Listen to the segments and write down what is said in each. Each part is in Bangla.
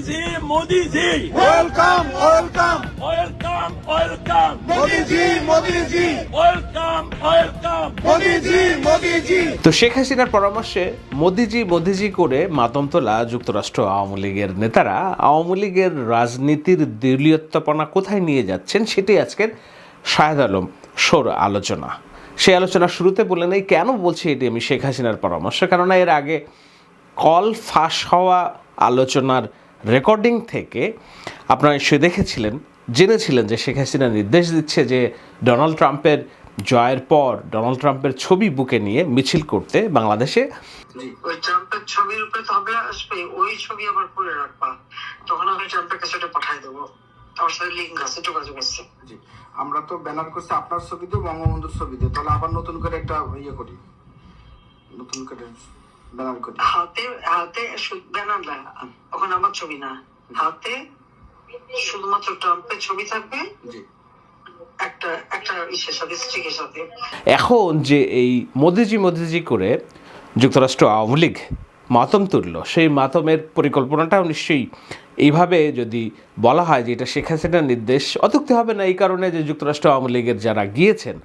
মোদিজি মোদিজি। ওয়েলকাম ওয়েলকাম ওয়েলকাম ওয়েলকাম মোদিজি মোদিজি. ওয়েলকাম ওয়েলকাম মোদিজি মোদিজি. তো শেখ হাসিনার পরামর্শে মোদিজি মোদিজি করে মাতমতলা যুক্তরাষ্ট্র আওয়ামী লীগের নেতারা আওয়ামী লীগের রাজনীতির দলীয়ত্বপনা কোথায় নিয়ে যাচ্ছেন সেটি আজকের শাহেদ আলম সোর আলোচনা। সেই আলোচনা শুরুতে বলে নেই কেন বলছি এটি আমি শেখ হাসিনার পরামর্শ? কেননা এর আগে কল ফাঁস হওয়া আলোচনার রেকর্ডিং থেকে আপনারা নিশ্চয়ই দেখেছিলেন জেনেছিলেন যে শেখ হাসিনা নির্দেশ দিচ্ছে যে ডোনাল্ড ট্রাম্পের জয়ের পর ডোনাল্ড ট্রাম্পের ছবি বুকে নিয়ে মিছিল করতে বাংলাদেশে। ওই ট্রাম্পের ছবির উপরে তো আসবে ওই ছবি আবার রাখবা। তখন আমি ট্রাম্পের কাছে ওটা পাঠাই দেবো। আমার সাথে লিঙ্ক আছে যোগাযোগ আছে। জি আমরা তো ব্যানার করছি আপনার ছবি দিয়ে বঙ্গবন্ধুর ছবি দিয়ে। তাহলে আবার নতুন করে একটা ইয়ে করি। নতুন করে ব্যানার করি হাতে হাতে ব্যানার না ওখানে আমার ছবি না হাতে শুধুমাত্র ট্রাম্পের ছবি থাকবে জি একটা একটা ইসের সাথে স্ট্রিকের সাথে এখন যে এই মোদিজি মোদিজি করে যুক্তরাষ্ট্র আওয়ামী লীগ মাতম তুললো সেই মাতমের পরিকল্পনাটাও নিশ্চয়ই এইভাবে যদি বলা হয় যে এটা শেখ হাসিনার নির্দেশ অত্যুক্তি হবে না এই কারণে যে যুক্তরাষ্ট্র আওয়ামী লীগের যারা গিয়েছেন,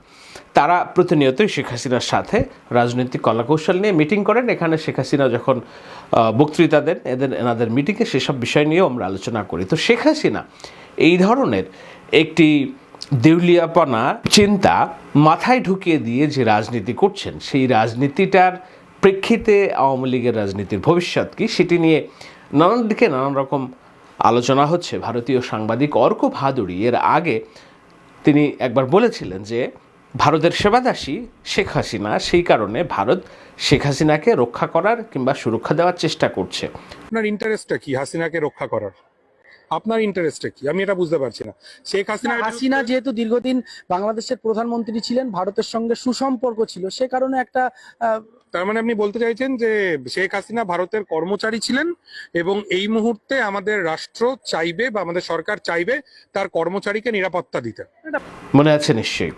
তারা প্রতিনিয়তই শেখ হাসিনার সাথে রাজনৈতিক কলাকৌশল নিয়ে মিটিং করেন। এখানে শেখ হাসিনা যখন বক্তৃতা দেন, এদের, এনাদের মিটিংয়ে সেসব বিষয় নিয়েও আমরা আলোচনা করি। তো শেখ হাসিনা এই ধরনের একটি দেউলিয়াপনা, চিন্তা মাথায় ঢুকিয়ে দিয়ে যে রাজনীতি করছেন, সেই রাজনীতিটার প্রেক্ষিতে আওয়ামী লীগের রাজনীতির ভবিষ্যৎ কি, সেটি নিয়ে নানান দিকে নানান রকম আলোচনা হচ্ছে ভারতীয় সাংবাদিক অর্ক ভাদুরী এর আগে তিনি একবার বলেছিলেন যে ভারতের সেবাদাসী শেখ হাসিনা সেই কারণে ভারত শেখ হাসিনাকে রক্ষা করার কিংবা সুরক্ষা দেওয়ার চেষ্টা করছে। আপনার ইন্টারেস্টটা কি হাসিনাকে রক্ষা করার? আপনার ইন্টারেস্টটা কি? আমি এটা বুঝতে পারছি না। শেখ হাসিনা হাসিনা যেহেতু দীর্ঘদিন বাংলাদেশের প্রধানমন্ত্রী ছিলেন ভারতের সঙ্গে সুসম্পর্ক ছিল সে কারণে একটা তার মানে আপনি বলতে চাইছেন যে শেখ হাসিনা ভারতের কর্মচারী ছিলেন এবং এই মুহূর্তে আমাদের রাষ্ট্র চাইবে বা আমাদের সরকার চাইবে তার কর্মচারীকে নিরাপত্তা দিতে। মনে আছে নিশ্চয়ই।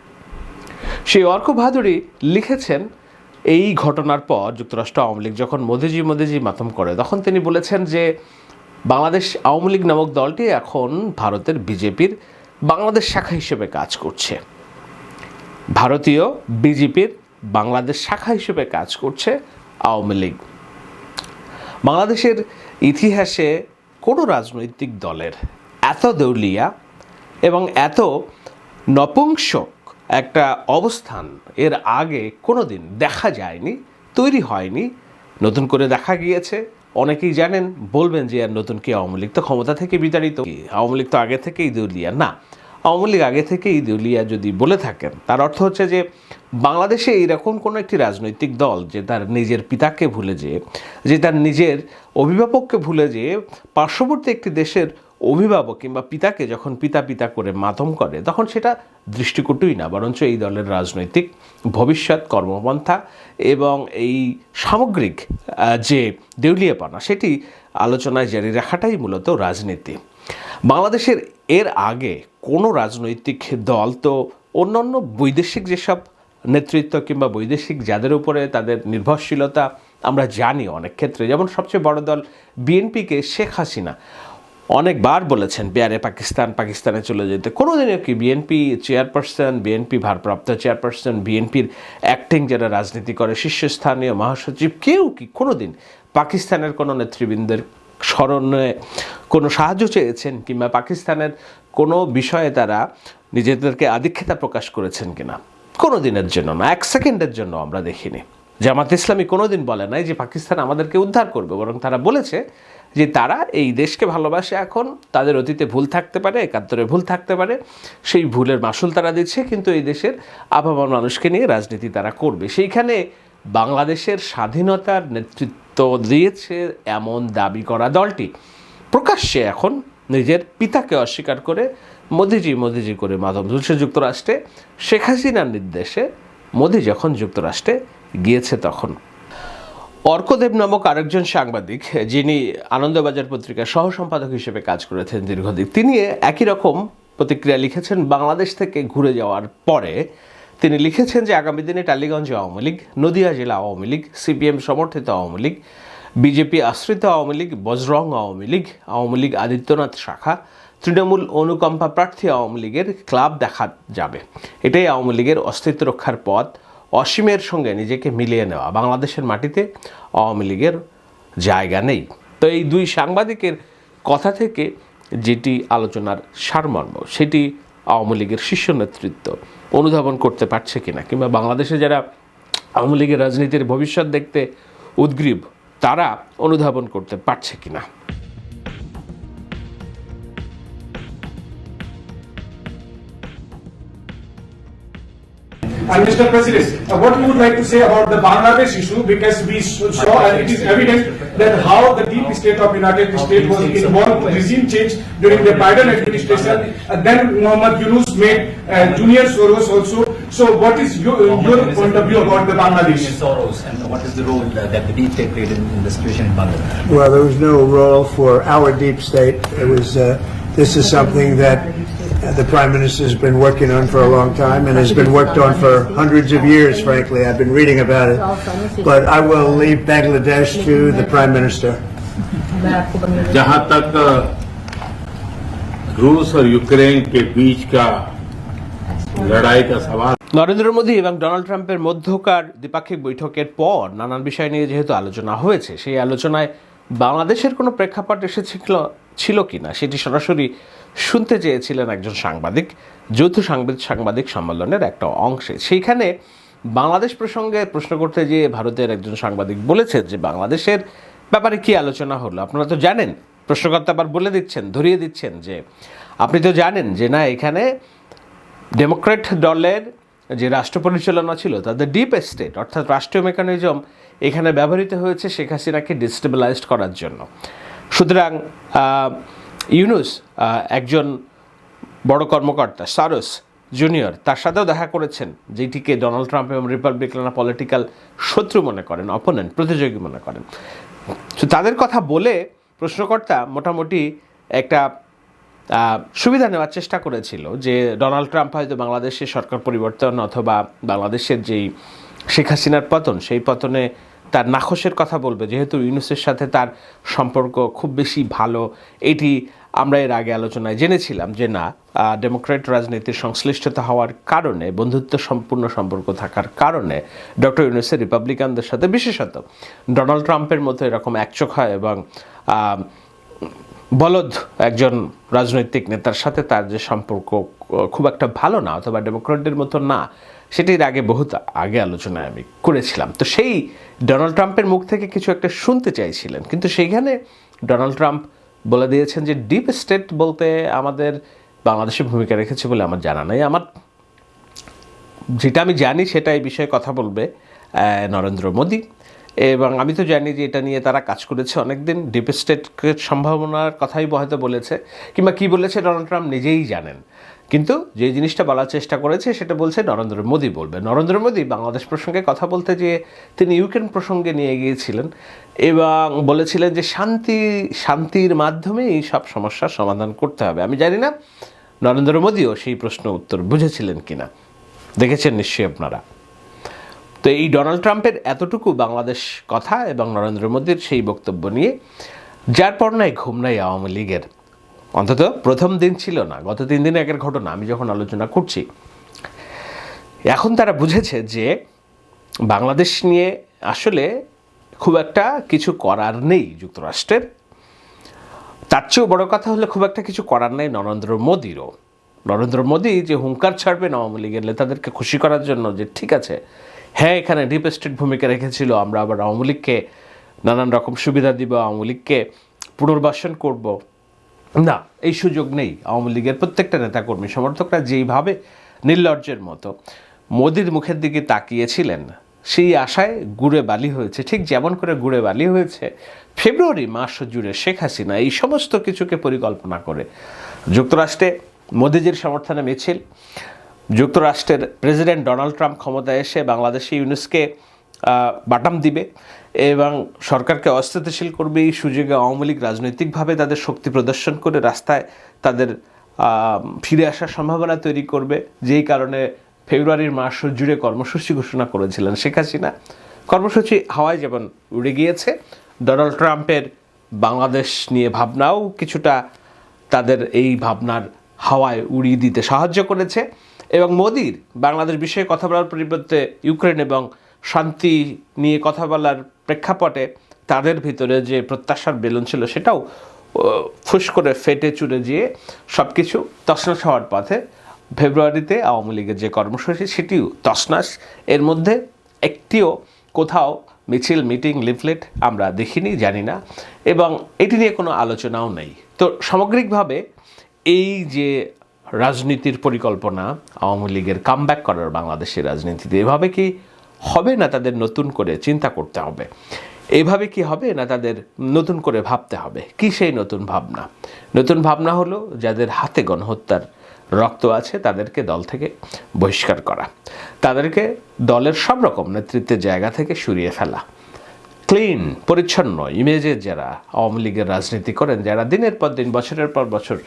সেই অর্ক ভাদুরী লিখেছেন এই ঘটনার পর যুক্তরাষ্ট্র আওয়ামী লীগ যখন মোদিজি মোদিজি মাতম করে, তখন তিনি বলেছেন যে বাংলাদেশ আওয়ামী লীগ নামক দলটি এখন ভারতের বিজেপির বাংলাদেশ শাখা হিসেবে কাজ করছে। ভারতীয় বিজেপির বাংলাদেশ শাখা হিসেবে কাজ করছে আওয়ামী লীগ। বাংলাদেশের ইতিহাসে কোনো রাজনৈতিক দলের এত দেউলিয়া এবং এত নপুংসক একটা অবস্থান এর আগে কোনো দিন দেখা যায়নি, তৈরি হয়নি। নতুন করে দেখা গিয়েছে। অনেকেই জানেন, বলবেন যে আর নতুন কি আওয়ামী লীগ তো ক্ষমতা থেকে বিতাড়িত? আওয়ামী লীগ তো আগে থেকেই দেউলিয়া না। আওয়ামী লীগ আগে থেকেই দেউলিয়া যদি বলে থাকেন, তার অর্থ হচ্ছে যে বাংলাদেশে এইরকম কোনো একটি রাজনৈতিক দল যে তার নিজের পিতাকে ভুলে যেয়ে যে তার নিজের অভিভাবককে ভুলে যেয়ে পার্শ্ববর্তী একটি দেশের অভিভাবক কিংবা পিতাকে যখন পিতা পিতা করে মাতম করে, তখন সেটা দৃষ্টিকটুই না, বরঞ্চ এই দলের রাজনৈতিক ভবিষ্যৎ, কর্মপন্থা এবং এই সামগ্রিক যে দেউলিয়াপানা, সেটি আলোচনায় জারি রাখাটাই মূলত রাজনীতি। বাংলাদেশের এর আগে কোনো রাজনৈতিক দল তো অন্যান্য বৈদেশিক যেসব নেতৃত্ব কিংবা বৈদেশিক যাদের উপরে তাদের নির্ভরশীলতা আমরা জানি অনেক ক্ষেত্রে, যেমন সবচেয়ে বড় দল বিএনপিকে শেখ হাসিনা। অনেকবার বলেছেন বিয়ারে পাকিস্তান, পাকিস্তানে চলে যেতে। কোনোদিনও কি বিএনপি চেয়ারপারসন, বিএনপি ভারপ্রাপ্ত চেয়ারপারসন, বিএনপির অ্যাক্টিং যারা রাজনীতি করে, শীর্ষস্থানীয় মহাসচিব, কেউ কি কোনোদিন পাকিস্তানের কোনো নেতৃবৃন্দের স্মরণে কোনো সাহায্য চেয়েছেন কিংবা পাকিস্তানের কোনো বিষয়ে তারা নিজেদেরকে আধিক্ষেতা প্রকাশ করেছেন কিনা? কোনো দিনের জন্য না, এক সেকেন্ডের জন্য আমরা দেখিনি। জামাত ইসলামী কোনোদিন বলে নাই যে পাকিস্তান আমাদেরকে উদ্ধার করবে, বরং তারা বলেছে যে তারা এই দেশকে ভালোবাসে এখন, তাদের অতীতে ভুল থাকতে পারে, একাত্তরে ভুল থাকতে পারে, সেই ভুলের মাসুল তারা দিচ্ছে, কিন্তু এই দেশের আবহাওয়ার মানুষকে নিয়ে রাজনীতি তারা করবে। সেইখানে বাংলাদেশের স্বাধীনতার নেতৃত্ব দিয়েছে এমন দাবি করা দলটি। প্রকাশ্যে এখন নিজের পিতাকে অস্বীকার করে মোদিজি মোদিজি করে মাধব তুলছে যুক্তরাষ্ট্রে। শেখ হাসিনার নির্দেশে মোদি যখন যুক্তরাষ্ট্রে গিয়েছে তখন। অর্কদেব নামক আরেকজন সাংবাদিক, যিনি আনন্দবাজার পত্রিকার সহ সম্পাদক হিসেবে কাজ করেছেন দীর্ঘদিন, তিনি একই রকম প্রতিক্রিয়া লিখেছেন বাংলাদেশ থেকে ঘুরে যাওয়ার পরে। তিনি লিখেছেন যে, আগামী দিনে টালিগঞ্জ আওয়ামী লীগ, নদিয়া জেলা আওয়ামী লীগ, সিপিএম সমর্থিত আওয়ামী লীগ বিজেপি আশ্রিত আওয়ামী লীগ, বজরং আওয়ামী লীগ আওয়ামী লীগ আদিত্যনাথ শাখা, তৃণমূল অনুকম্পা প্রার্থী আওয়ামী লীগের ক্লাব দেখা যাবে। এটাই আওয়ামী লীগের অস্তিত্ব রক্ষার পথ। অসীমের সঙ্গে নিজেকে মিলিয়ে নেওয়া, বাংলাদেশের মাটিতে আওয়ামী লীগের জায়গা নেই। তো এই দুই সাংবাদিকের কথা থেকে যেটি আলোচনার সারমর্ম, সেটি আওয়ামী লীগের শীর্ষ নেতৃত্ব অনুধাবন করতে পারছে কিনা, কিংবা বাংলাদেশে যারা আওয়ামী লীগের রাজনীতির ভবিষ্যৎ দেখতে উদ্গ্রীব তারা অনুধাবন করতে পারছে কিনা And Mr. President, uh, what you would like to say about the Bangladesh issue because we saw and it is evident that how the deep state of United States was involved in regime change during the Biden administration and then Muhammad Yunus made uh, Junior Soros also. So what is your, your point of view about the Bangladesh? Soros and what is the role uh, that the deep state played in, in the situation in Bangladesh? Well, there was no role for our deep state. It was, uh, this is something that uh, the Prime Minister has been working on for a long time and has been worked on for hundreds of years, frankly. I've been reading about it. But I will leave Bangladesh to the Prime Minister. जहां तक रूस और यूक्रेन के बीच का लड़ाई का सवाल নরেন্দ্র মোদী এবং ডোনাল্ড ট্রাম্পের মধ্যকার দ্বিপাক্ষিক বৈঠকের পর নানান বিষয় নিয়ে যেহেতু আলোচনা হয়েছে, সেই আলোচনায় বাংলাদেশের কোনো প্রেক্ষাপট এসেছিল, ছিল কি না সেটি সরাসরি শুনতে চেয়েছিলেন একজন সাংবাদিক, যৌথ সাংবাদিক সাংবাদিক সম্মেলনের একটা অংশে। সেইখানে বাংলাদেশ প্রসঙ্গে প্রশ্ন করতে গিয়ে ভারতের একজন সাংবাদিক বলেছেন যে বাংলাদেশের ব্যাপারে কি আলোচনা হলো। আপনারা তো জানেন, প্রশ্নকর্তা আবার বলে দিচ্ছেন, ধরিয়ে দিচ্ছেন যে আপনি তো জানেন যে না, এখানে ডেমোক্রেট দলের যে রাষ্ট্র পরিচালনা ছিল তাদের ডিপ স্টেট, অর্থাৎ রাষ্ট্রীয় মেকানিজম এখানে ব্যবহৃত হয়েছে শেখ হাসিনাকে ডিস্টেবিলাইজড করার জন্য। সুতরাং ইউনুস একজন বড় কর্মকর্তা, সারস জুনিয়র, তার সাথেও দেখা করেছেন, যেটিকে ডোনাল্ড ট্রাম্প এবং রিপাবলিকানরা পলিটিক্যাল শত্রু মনে করেন, অপোনেন্ট, প্রতিযোগী মনে করেন। তো তাদের কথা বলে প্রশ্নকর্তা মোটামুটি একটা সুবিধা নেওয়ার চেষ্টা করেছিল যে ডোনাল্ড ট্রাম্প হয়তো বাংলাদেশের সরকার পরিবর্তন অথবা বাংলাদেশের যেই শেখ হাসিনার পতন, সেই পতনে তার নাখোশের কথা বলবে। যেহেতু ইউনুসের সাথে তার সম্পর্ক খুব বেশি ভালো, এটি আমরা এর আগে আলোচনায় জেনেছিলাম যে না ডেমোক্রেট রাজনীতির সংশ্লিষ্টতা হওয়ার কারণে, বন্ধুত্ব সম্পূর্ণ সম্পর্ক থাকার কারণে ডক্টর ইউনুসের রিপাবলিকানদের সাথে বিশেষত ডোনাল্ড ট্রাম্পের মতো এরকম একচোখা এবং বলদ একজন রাজনৈতিক নেতার সাথে তার যে সম্পর্ক খুব একটা ভালো না, অথবা ডেমোক্রেটদের মতো না, সেটির আগে বহুত আগে আলোচনায় আমি করেছিলাম। তো সেই ডোনাল্ড ট্রাম্পের মুখ থেকে কিছু একটা শুনতে চাইছিলেন, কিন্তু সেইখানে ডোনাল্ড ট্রাম্প বলে দিয়েছেন যে, ডিপ স্টেট বলতে আমাদের বাংলাদেশে ভূমিকা রেখেছে বলে আমার জানা নেই। আমার যেটা আমি জানি সেটা এই বিষয়ে কথা বলবে নরেন্দ্র মোদী। এবং আমি তো জানি যে এটা নিয়ে তারা কাজ করেছে অনেকদিন ডিপ স্টেটের সম্ভাবনার কথাই হয়তো বলেছে, কিংবা কি বলেছে ডোনাল্ড ট্রাম্প নিজেই জানেন। কিন্তু যে জিনিসটা বলার চেষ্টা করেছে সেটা বলছে নরেন্দ্র মোদী বলবে। নরেন্দ্র মোদী বাংলাদেশ প্রসঙ্গে কথা বলতে গিয়ে তিনি ইউক্রেন প্রসঙ্গে নিয়ে গিয়েছিলেন এবং বলেছিলেন যে শান্তি, শান্তির মাধ্যমেই সব সমস্যার সমাধান করতে হবে। আমি জানি না নরেন্দ্র মোদীও সেই প্রশ্ন উত্তর বুঝেছিলেন কিনা। দেখেছেন নিশ্চয়ই আপনারা। তো এই ডোনাল্ড ট্রাম্পের এতটুকু বাংলাদেশ কথা এবং নরেন্দ্র মোদীর সেই বক্তব্য নিয়ে, যার পর নাই ঘুম নাই আওয়ামী লীগের। অন্তত প্রথম দিন ছিল না, গত তিন দিন আগের ঘটনা, আমি যখন আলোচনা করছি, এখন তারা বুঝেছে যে বাংলাদেশ নিয়ে আসলে খুব একটা কিছু করার নেই যুক্তরাষ্ট্রের। তার চেয়েও বড় কথা হলে খুব একটা কিছু করার নেই নরেন্দ্র মোদীরও। নরেন্দ্র মোদী যে হুঙ্কার ছাড়বেন আওয়ামী লীগের নেতাদেরকে খুশি করার জন্য যে ঠিক আছে হ্যাঁ এখানে ডিপ স্টেট ভূমিকা রেখেছিল। আমরা আবার আওয়ামী লীগকে নানান রকম সুবিধা দিব, আওয়ামী লীগকে পুনর্বাসন করব। না, এই সুযোগ নেই। আওয়ামী লীগের প্রত্যেকটা নেতাকর্মী, সমর্থকরা যেইভাবে নির্লজ্জের মতো মোদির মুখের দিকে তাকিয়েছিলেন, সেই আশায় গুড়ে বালি হয়েছে। ঠিক যেমন করে গুড়ে বালি হয়েছে ফেব্রুয়ারি মাস জুড়ে শেখ হাসিনা এই সমস্ত কিছুকে পরিকল্পনা করে যুক্তরাষ্ট্রে মোদিজির সমর্থনে মিছিল যুক্তরাষ্ট্রের প্রেসিডেন্ট ডোনাল্ড ট্রাম্প ক্ষমতায় এসে বাংলাদেশে ইউনুসকে বাটাম দিবে এবং সরকারকে অস্থিতিশীল করবে। এই সুযোগে আওয়ামী লীগ রাজনৈতিকভাবে তাদের শক্তি প্রদর্শন করে রাস্তায় তাদের ফিরে আসার সম্ভাবনা তৈরি করবে। যেই কারণে ফেব্রুয়ারির মাস জুড়ে কর্মসূচি ঘোষণা করেছিলেন শেখ হাসিনা। কর্মসূচি হাওয়ায় যেমন উড়ে গিয়েছে, ডোনাল্ড ট্রাম্পের বাংলাদেশ নিয়ে ভাবনাও কিছুটা তাদের এই ভাবনার হাওয়ায় উড়িয়ে দিতে সাহায্য করেছে। এবং মোদির বাংলাদেশ বিষয়ে কথা বলার পরিবর্তে ইউক্রেন এবং শান্তি নিয়ে কথা বলার প্রেক্ষাপটে তাদের ভিতরে যে প্রত্যাশার বেলুন ছিল সেটাও ফুস করে ফেটে চুরে গিয়ে সব কিছু তছনছ হওয়ার পথে ফেব্রুয়ারিতে আওয়ামী লীগের যে কর্মসূচি সেটিও তছনাস এর মধ্যে একটিও কোথাও মিছিল, মিটিং, লিফলেট আমরা দেখিনি, জানি না। এবং এটি নিয়ে কোনো আলোচনাও নেই। তো সামগ্রিকভাবে এই যে রাজনীতির পরিকল্পনা আওয়ামী লীগের কামব্যাক করার বাংলাদেশের রাজনীতিতে। এভাবে কি হবে না তাদের নতুন করে চিন্তা করতে হবে? এভাবে কি হবে না তাদের নতুন করে ভাবতে হবে? কি সেই নতুন ভাবনা? নতুন ভাবনা হলো যাদের হাতে গণহত্যার রক্ত আছে তাদেরকে দল থেকে বহিষ্কার করা। তাদেরকে দলের সব রকম নেতৃত্বের জায়গা থেকে সরিয়ে ফেলা। ক্লিন পরিচ্ছন্ন ইমেজের যারা আওয়ামী লীগের রাজনীতি করেন, যারা দিনের পর দিন, বছরের পর বছর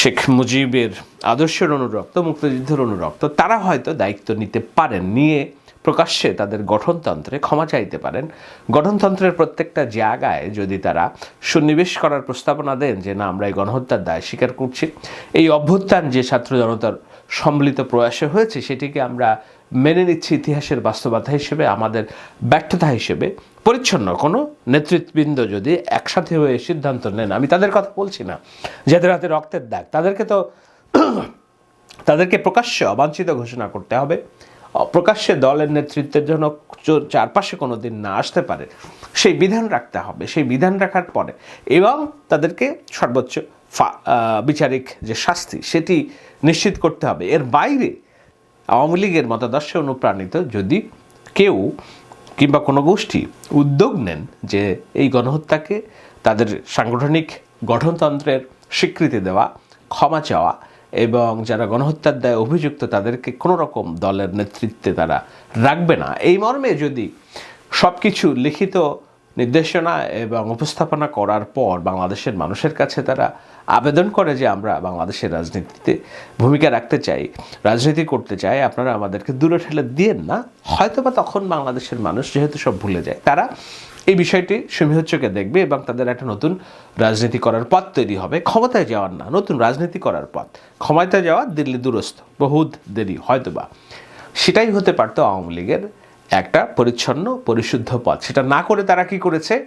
শেখ মুজিবের আদর্শের অনুরক্ত, মুক্তিযুদ্ধের অনুরক্ত, তারা হয়তো দায়িত্ব নিতে পারেন, নিয়ে প্রকাশ্যে তাদের গঠনতন্ত্রে ক্ষমা চাইতে পারেন। গঠনতন্ত্রের প্রত্যেকটা জায়গায় যদি তারা সন্নিবেশ করার প্রস্তাবনা দেন যে, না, আমরা এই গণহত্যার দায় স্বীকার করছি। এই অভ্যুত্থান যে ছাত্র জনতার সম্মিলিত প্রয়াসে হয়েছে, সেটিকে আমরা মেনে নিচ্ছি ইতিহাসের বাস্তবতা হিসেবে, আমাদের ব্যর্থতা হিসেবে। পরিচ্ছন্ন কোনো নেতৃত্ববৃন্দ যদি একসাথে হয়ে সিদ্ধান্ত নেন, আমি তাদের কথা বলছি না, যাদের হাতে রক্তের দাগ, তাদেরকে তো তাদেরকে প্রকাশ্যে অবাঞ্ছিত ঘোষণা করতে হবে। প্রকাশ্যে দলের নেতৃত্বের জন্য চারপাশে কোনো দিন না আসতে পারে। সেই বিধান রাখতে হবে, সেই বিধান রাখার পরে। এবং তাদেরকে সর্বোচ্চ বিচারিক যে শাস্তি, সেটি নিশ্চিত করতে হবে। এর বাইরে আওয়ামী লীগের মতাদর্শে অনুপ্রাণিত যদি কেউ কিংবা কোনো গোষ্ঠী উদ্যোগ নেন যে এই গণহত্যাকে তাদের সাংগঠনিক গঠনতন্ত্রের স্বীকৃতি দেওয়া, ক্ষমা চাওয়া এবং যারা গণহত্যার দায়ে অভিযুক্ত তাদেরকে কোনো রকম দলের নেতৃত্বে তারা রাখবে না। এই মর্মে যদি সব কিছু লিখিত নির্দেশনা এবং উপস্থাপনা করার পর বাংলাদেশের মানুষের কাছে তারা আবেদন করে যে আমরা বাংলাদেশের রাজনীতিতে ভূমিকা রাখতে চাই, রাজনীতি করতে চাই। আপনারা আমাদেরকে দূরে ঠেলে দিয়েন না। হয়তোবা তখন বাংলাদেশের মানুষ যেহেতু সব ভুলে যায়, তারা এই বিষয়টি সমীহচ্চকে দেখবে এবং তাদের একটা নতুন রাজনীতি করার পথ তৈরি হবে। ক্ষমতায় যাওয়ার না, নতুন রাজনীতি করার পথ। ক্ষমতায় যাওয়া দিল্লি দূরস্থ, বহুত দেরি হয়তোবা। সেটাই হতে পারতো আওয়ামী লীগের একটা পরিচ্ছন্ন, পরিশুদ্ধ পথ। সেটা না করে তারা কি করেছে?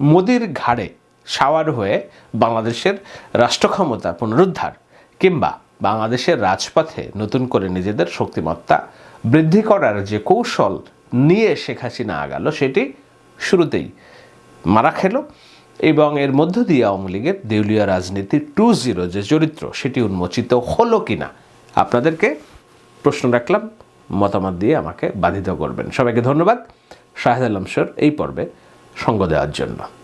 মোদির ঘাড়ে সাওয়ার হয়ে বাংলাদেশের রাষ্ট্রক্ষমতা পুনরুদ্ধার কিংবা বাংলাদেশের রাজপথে নতুন করে নিজেদের শক্তিমত্তা বৃদ্ধি করার যে কৌশল নিয়ে শেখ হাসিনা আগাল, সেটি শুরুতেই মারা খেল এবং এর মধ্য দিয়ে আওয়ামী লীগের দেউলিয়া রাজনীতি টু জিরো যে চরিত্র, সেটি উন্মোচিত হলো কিনা? আপনাদেরকে প্রশ্ন রাখলাম। মতামত দিয়ে আমাকে বাধিত করবেন। সবাইকে ধন্যবাদ। শাহেদ আলম এই পর্বে সঙ্গ দেওয়ার জন্য।